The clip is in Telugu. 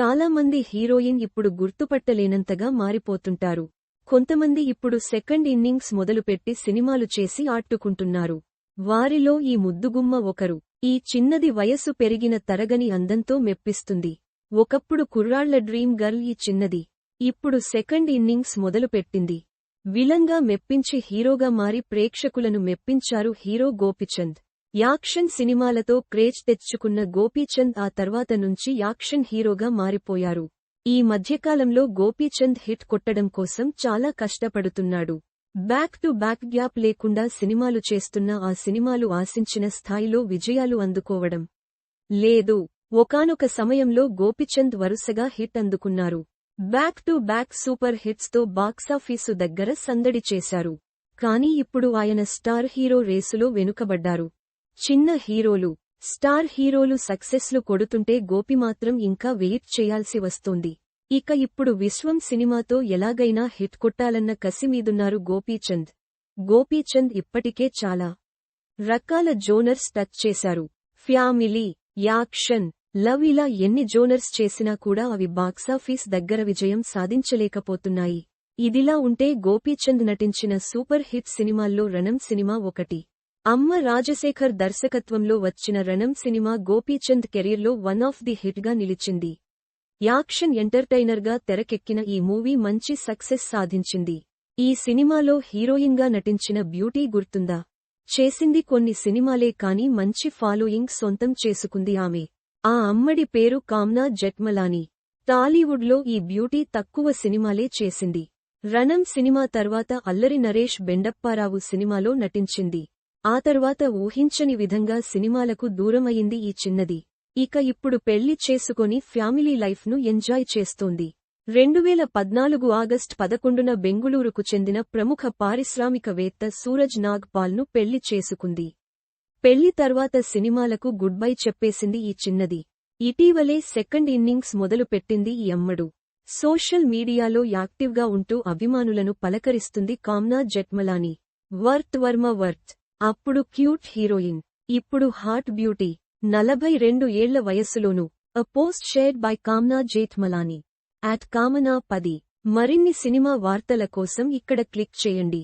చాలామంది హీరోయిన్ ఇప్పుడు గుర్తుపట్టలేనంతగా మారిపోతుంటారు. కొంతమంది ఇప్పుడు సెకండ్ ఇన్నింగ్స్ మొదలుపెట్టి సినిమాలు చేసి ఆట్టుకుంటున్నారు. వారిలో ఈ ముద్దుగుమ్మ ఒకరు. ఈ చిన్నది వయస్సు పెరిగిన తరగని అందంతో మెప్పిస్తుంది. ఒకప్పుడు కుర్రాళ్ళ డ్రీమ్ గర్ల్ ఈ చిన్నది. ఇప్పుడు సెకండ్ ఇన్నింగ్స్ మొదలుపెట్టింది. విలంగా మెప్పించి హీరోగా మారి ప్రేక్షకులను మెప్పించారు హీరో గోపిచంద్. యాక్షన్ సినిమాలతో క్రేజ్ తెచ్చుకున్న గోపీచంద్ ఆ తర్వాత నుంచి యాక్షన్ హీరోగా మారిపోయారు. ఈ మధ్యకాలంలో గోపీచంద్ హిట్ కొట్టడం కోసం చాలా కష్టపడుతున్నాడు. బ్యాక్ టు బ్యాక్ గ్యాప్ లేకుండా సినిమాలు చేస్తున్న ఆ సినిమాలు ఆశించిన స్థాయిలో విజయాలు అందుకోవడం. లేదు ఒకానొక సమయంలో గోపిచంద్ వరుసగా హిట్ అందుకున్నారు. బ్యాక్ టు బ్యాక్ సూపర్ హిట్స్తో బాక్సాఫీసు దగ్గర సందడి చేశారు. కానీ ఇప్పుడు ఆయన స్టార్ హీరో రేసులో వెనుకబడ్డారు. చిన్న హీరోలు స్టార్ హీరోలు సక్సెస్లు కొడుతుంటే గోపి మాత్రం ఇంకా వెయిట్ చేయాల్సి వస్తోంది. ఇక ఇప్పుడు విశ్వం సినిమాతో ఎలాగైనా హిట్ కొట్టాలన్న కసిమీదున్నారు గోపీచంద్ గోపీచంద్ ఇప్పటికే చాలా రకాల జోనర్స్ టచ్ చేశారు. ఫ్యామిలీ యాక్షన్ లవ్ ఇలా ఎన్ని జోనర్స్ చేసినా కూడా అవి బాక్సాఫీస్ దగ్గర విజయం సాధించలేకపోతున్నాయి. ఇదిలా ఉంటే గోపీచంద్ నటించిన సూపర్ హిట్ సినిమాల్లో రణం సినిమా ఒకటి. అమ్మ రాజశేఖర్ దర్శకత్వంలో వచ్చిన రణం సినిమా గోపీచంద్ కెరీర్లో వన్ ఆఫ్ ది హిట్గా నిలిచింది. యాక్షన్ ఎంటర్టైనర్గా తెరకెక్కిన ఈ మూవీ మంచి సక్సెస్ సాధించింది. ఈ సినిమాలో హీరోయిన్గా నటించిన బ్యూటీ గుర్తుందా? చేసింది కొన్ని సినిమాలే కాని మంచి ఫాలోయింగ్ సొంతం చేసుకుంది ఆమె. ఆ అమ్మడి పేరు కామ్నా జెట్మలాని. టాలీవుడ్లో ఈ బ్యూటీ తక్కువ సినిమాలే చేసింది. రణం సినిమా తర్వాత అల్లరి నరేష్ బెండప్పారావు సినిమాలో నటించింది. ఆ తర్వాత ఊహించని విధంగా సినిమాలకు దూరమయింది ఈ చిన్నది. ఇక ఇప్పుడు పెళ్ళి చేసుకొని ఫ్యామిలీ లైఫ్ను ఎంజాయ్ చేస్తోంది. రెండువేల పద్నాలుగు ఆగస్ట్ పదకొండున బెంగుళూరుకు చెందిన ప్రముఖ పారిశ్రామికవేత్త సూరజ్ నాగ్ పాల్ను పెళ్ళి చేసుకుంది. పెళ్ళి తర్వాత సినిమాలకు గుడ్ బై చెప్పేసింది ఈ చిన్నది. ఇటీవలే సెకండ్ ఇన్నింగ్స్ మొదలుపెట్టింది ఈ అమ్మడు. సోషల్ మీడియాలో యాక్టివ్గా ఉంటూ అభిమానులను పలకరిస్తుంది Kamna Jethmalani. Worth Varma worth. అప్పుడు క్యూట్ హీరోయిన్ ఇప్పుడు హాట్ బ్యూటీ నలభై రెండు ఏళ్ళ వయస్సులోనూ a post shared by Kamna Jethmalani at Kamna పది మరిన్ని సినిమా వార్తల కోసం ఇక్కడ క్లిక్ చేయండి.